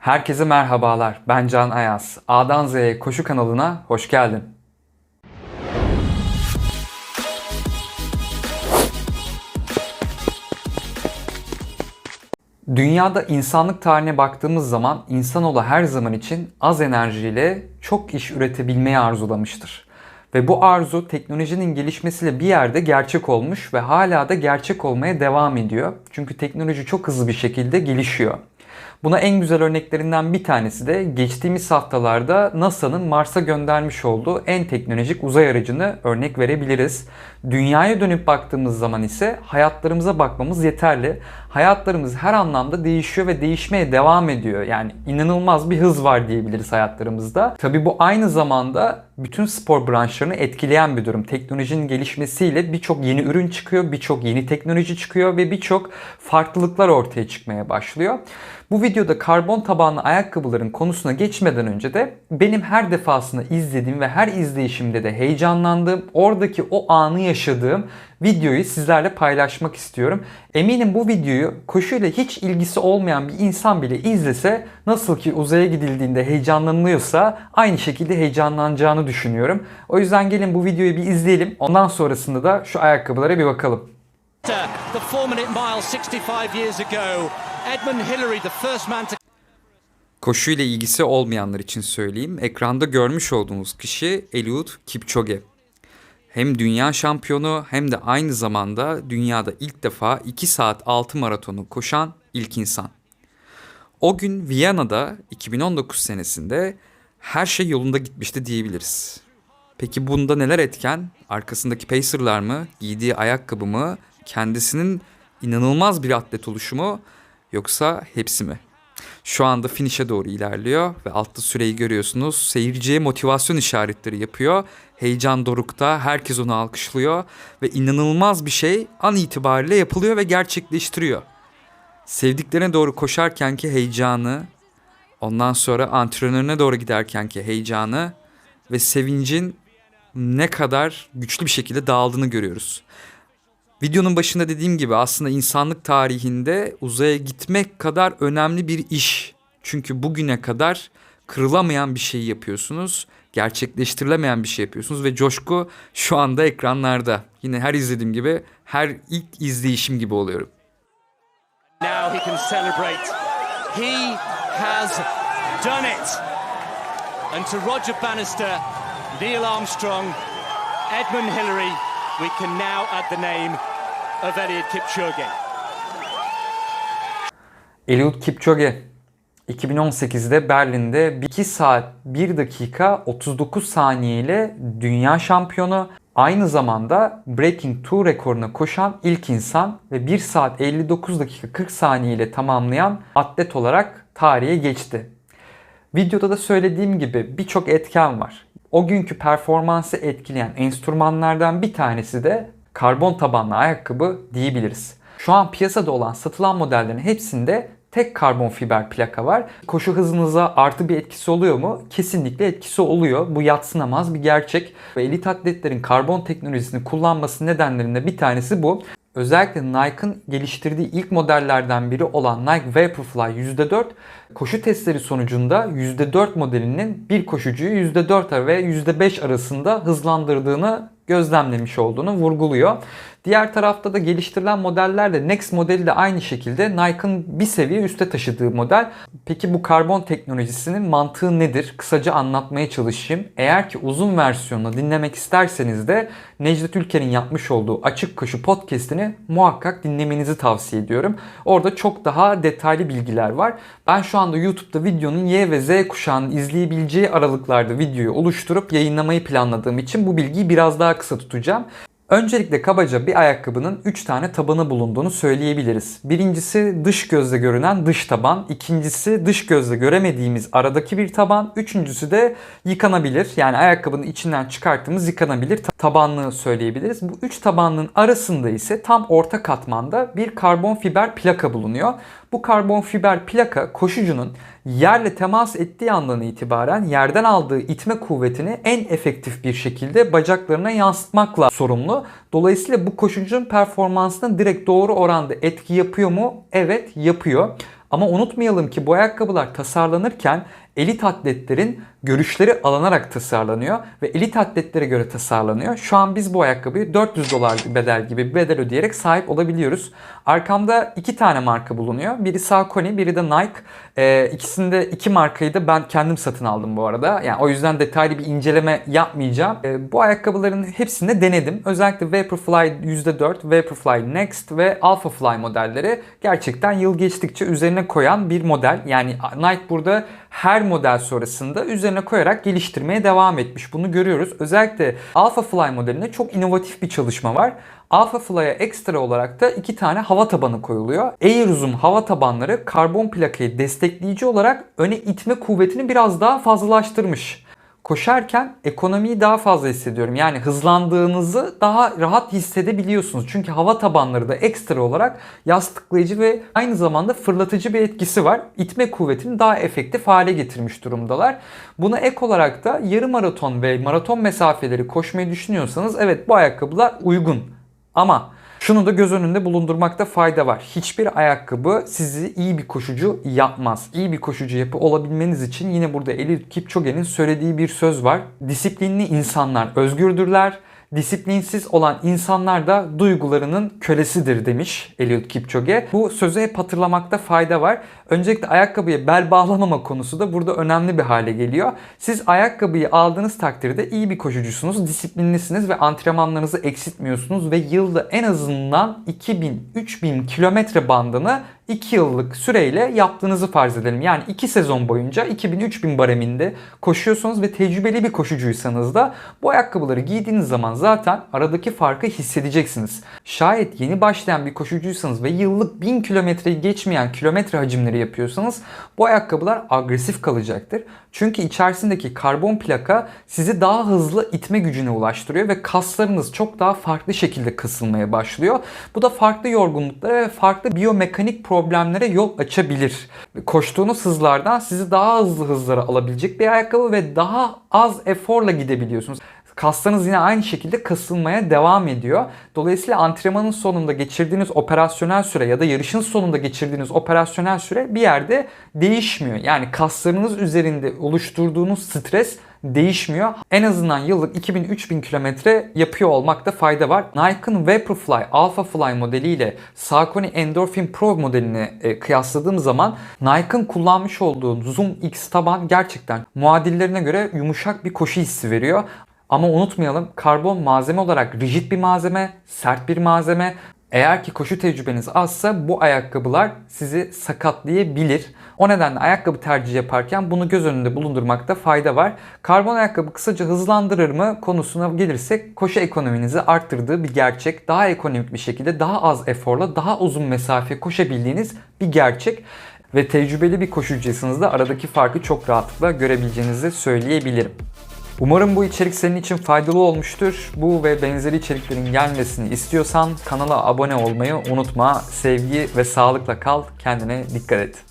Herkese merhabalar. Ben Can Ayaz. A'dan Z'ye koşu kanalına hoş geldin. Dünyada insanlık tarihine baktığımız zaman insanoğlu her zaman için az enerjiyle çok iş üretebilmeyi arzulamıştır. Ve bu arzu teknolojinin gelişmesiyle bir yerde gerçek olmuş ve hala da gerçek olmaya devam ediyor. Çünkü teknoloji çok hızlı bir şekilde gelişiyor. Buna en güzel örneklerinden bir tanesi de geçtiğimiz haftalarda NASA'nın Mars'a göndermiş olduğu en teknolojik uzay aracını örnek verebiliriz. Dünyaya dönüp baktığımız zaman ise hayatlarımıza bakmamız yeterli. Hayatlarımız her anlamda değişiyor ve değişmeye devam ediyor. Yani inanılmaz bir hız var diyebiliriz hayatlarımızda. Tabi bu aynı zamanda bütün spor branşlarını etkileyen bir durum. Teknolojinin gelişmesiyle birçok yeni ürün çıkıyor, birçok yeni teknoloji çıkıyor ve birçok farklılıklar ortaya çıkmaya başlıyor. Bu videoda karbon tabanlı ayakkabıların konusuna geçmeden önce de benim her defasında izlediğim ve her izleyişimde de heyecanlandığım, oradaki o anı yaşadığım videoyu sizlerle paylaşmak istiyorum. Eminim bu videoyu koşuyla hiç ilgisi olmayan bir insan bile izlese nasıl ki uzaya gidildiğinde heyecanlanıyorsa aynı şekilde heyecanlanacağını düşünüyorum. O yüzden gelin bu videoyu bir izleyelim. Ondan sonrasında da şu ayakkabılara bir bakalım. The 4 minute mile 65 years ago, Edmund Hillary, the first man to Koşuyla ilgisi olmayanlar için söyleyeyim. Ekranda görmüş olduğunuz kişi Eliud Kipchoge. Hem dünya şampiyonu hem de aynı zamanda dünyada ilk defa 2 saat 6 maratonu koşan ilk insan. O gün Viyana'da 2019 senesinde her şey yolunda gitmişti diyebiliriz. Peki bunda neler etken? Arkasındaki pacerlar mı? Giydiği ayakkabı mı? Kendisinin inanılmaz bir atlet oluşu mu? Yoksa hepsi mi? Şu anda finish'e doğru ilerliyor ve altta süreyi görüyorsunuz. Seyirciye motivasyon işaretleri yapıyor. Heyecan dorukta, herkes onu alkışlıyor ve inanılmaz bir şey an itibariyle yapılıyor ve gerçekleştiriyor. Sevdiklerine doğru koşarkenki heyecanı, ondan sonra antrenörüne doğru giderkenki heyecanı ve sevincin ne kadar güçlü bir şekilde dağıldığını görüyoruz. Videonun başında dediğim gibi aslında insanlık tarihinde uzaya gitmek kadar önemli bir iş. Çünkü bugüne kadar kırılamayan bir şey yapıyorsunuz. Gerçekleştirilemeyen bir şey yapıyorsunuz ve coşku şu anda ekranlarda. Yine her izlediğim gibi her ilk izleyişim gibi oluyorum. now he can celebrate. He has done it. And to Roger Bannister, Neil Armstrong, Edmund Hillary, we can now add the name of Eliud Kipchoge. Eliud Kipchoge 2018'de Berlin'de 2 saat 1 dakika 39 saniye ile dünya şampiyonu aynı zamanda Breaking 2 rekoruna koşan ilk insan ve 1 saat 59 dakika 40 saniye ile tamamlayan atlet olarak tarihe geçti. Videoda da söylediğim gibi birçok etken var. O günkü performansı etkileyen enstrümanlardan bir tanesi de karbon tabanlı ayakkabı diyebiliriz. Şu an piyasada olan satılan modellerin hepsinde tek karbon fiber plaka var. Koşu hızınıza artı bir etkisi oluyor mu? Kesinlikle etkisi oluyor. Bu yatsınamaz bir gerçek. Ve elit atletlerin karbon teknolojisini kullanması nedenlerinde bir tanesi bu. Özellikle Nike'ın geliştirdiği ilk modellerden biri olan Nike Vaporfly %4 koşu testleri sonucunda %4 modelinin bir koşucuyu %4 ve %5 arasında hızlandırdığını gözlemlemiş olduğunu vurguluyor. Diğer tarafta da geliştirilen modeller de Next modeli de aynı şekilde Nike'ın bir seviye üste taşıdığı model. Peki bu karbon teknolojisinin mantığı nedir? Kısaca anlatmaya çalışayım. Eğer ki uzun versiyonunu dinlemek isterseniz de Necdet Ülker'in yapmış olduğu Açık Koşu podcast'ini muhakkak dinlemenizi tavsiye ediyorum. Orada çok daha detaylı bilgiler var. Ben şu anda YouTube'da videonun Y ve Z kuşağının izleyebileceği aralıklarda videoyu oluşturup yayınlamayı planladığım için bu bilgiyi biraz daha kısa tutacağım. Öncelikle kabaca bir ayakkabının 3 tane tabanı bulunduğunu söyleyebiliriz. Birincisi dış gözle görünen dış taban, ikincisi dış gözle göremediğimiz aradaki bir taban, üçüncüsü de yıkanabilir. Yani ayakkabının içinden çıkarttığımız yıkanabilir tabanlığı söyleyebiliriz. Bu üç tabanlığın arasında ise tam orta katmanda bir karbon fiber plaka bulunuyor. Bu karbon fiber plaka koşucunun yerle temas ettiği andan itibaren yerden aldığı itme kuvvetini en efektif bir şekilde bacaklarına yansıtmakla sorumlu. Dolayısıyla bu koşucunun performansına direkt doğru oranda etki yapıyor mu? Evet yapıyor. Ama unutmayalım ki bu ayakkabılar tasarlanırken elit atletlerin görüşleri alınarak tasarlanıyor ve elit atletlere göre tasarlanıyor. Şu an biz bu ayakkabıyı 400 dolar bedel gibi bir bedel ödeyerek sahip olabiliyoruz. Arkamda iki tane marka bulunuyor. Biri Saucony, biri de Nike. Ee, ikisinde iki markayı da ben kendim satın aldım bu arada. Yani o yüzden detaylı bir inceleme yapmayacağım. Ee, bu ayakkabıların hepsini de denedim. Özellikle Vaporfly %4, Vaporfly Next ve Alphafly modelleri gerçekten yıl geçtikçe üzerine koyan bir model. Yani Nike burada her model sonrasında üzerine koyarak geliştirmeye devam etmiş. Bunu görüyoruz. Özellikle Alpha Fly modelinde çok inovatif bir çalışma var. Alpha Fly'a ekstra olarak da iki tane hava tabanı koyuluyor. Air Zoom hava tabanları karbon plakayı destekleyici olarak öne itme kuvvetini biraz daha fazlalaştırmış. Koşarken ekonomiyi daha fazla hissediyorum. Yani hızlandığınızı daha rahat hissedebiliyorsunuz. Çünkü hava tabanları da ekstra olarak yastıklayıcı ve aynı zamanda fırlatıcı bir etkisi var. İtme kuvvetini daha efektif hale getirmiş durumdalar. Buna ek olarak da yarı maraton ve maraton mesafeleri koşmayı düşünüyorsanız evet bu ayakkabılar uygun. Ama şunu da göz önünde bulundurmakta fayda var. Hiçbir ayakkabı sizi iyi bir koşucu yapmaz. İyi bir koşucu yapı olabilmeniz için yine burada Eliud Kipchoge'nin söylediği bir söz var. Disiplinli insanlar özgürdürler. Disiplinsiz olan insanlar da duygularının kölesidir demiş Eliud Kipchoge. Bu sözü hep hatırlamakta fayda var. Öncelikle ayakkabıya bel bağlamama konusu da burada önemli bir hale geliyor. Siz ayakkabıyı aldığınız takdirde iyi bir koşucusunuz, disiplinlisiniz ve antrenmanlarınızı eksiltmiyorsunuz ve yılda en azından 2000-3000 kilometre bandını 2 yıllık süreyle yaptığınızı farz edelim. Yani 2 sezon boyunca 2000-3000 bareminde koşuyorsunuz ve tecrübeli bir koşucuysanız da bu ayakkabıları giydiğiniz zaman zaten aradaki farkı hissedeceksiniz. Şayet yeni başlayan bir koşucuysanız ve yıllık 1000 kilometreyi geçmeyen kilometre hacimleri yapıyorsanız bu ayakkabılar agresif kalacaktır. Çünkü içerisindeki karbon plaka sizi daha hızlı itme gücüne ulaştırıyor ve kaslarınız çok daha farklı şekilde kasılmaya başlıyor. Bu da farklı yorgunluklara ve farklı biyomekanik problemlere yol açabilir. Koştuğunuz hızlardan sizi daha hızlı hızlara alabilecek bir ayakkabı ve daha az eforla gidebiliyorsunuz. Kaslarınız yine aynı şekilde kasılmaya devam ediyor. Dolayısıyla antrenmanın sonunda geçirdiğiniz operasyonel süre ya da yarışın sonunda geçirdiğiniz operasyonel süre bir yerde değişmiyor. Yani kaslarınız üzerinde oluşturduğunuz stres değişmiyor. En azından yıllık 2000-3000 kilometre yapıyor olmakta fayda var. Nike'ın Vaporfly Alpha Fly modeliyle Saucony Endorphin Pro modelini e, kıyasladığım zaman Nike'ın kullanmış olduğu Zoom X taban gerçekten muadillerine göre yumuşak bir koşu hissi veriyor. Ama unutmayalım karbon malzeme olarak rigid bir malzeme, sert bir malzeme. Eğer ki koşu tecrübeniz azsa bu ayakkabılar sizi sakatlayabilir. O nedenle ayakkabı tercih yaparken bunu göz önünde bulundurmakta fayda var. Karbon ayakkabı kısaca hızlandırır mı konusuna gelirsek koşu ekonominizi arttırdığı bir gerçek. Daha ekonomik bir şekilde daha az eforla daha uzun mesafe koşabildiğiniz bir gerçek. Ve tecrübeli bir koşucuysanız da aradaki farkı çok rahatlıkla görebileceğinizi söyleyebilirim. Umarım bu içerik senin için faydalı olmuştur. Bu ve benzeri içeriklerin gelmesini istiyorsan kanala abone olmayı unutma. Sevgi ve sağlıkla kal. Kendine dikkat et.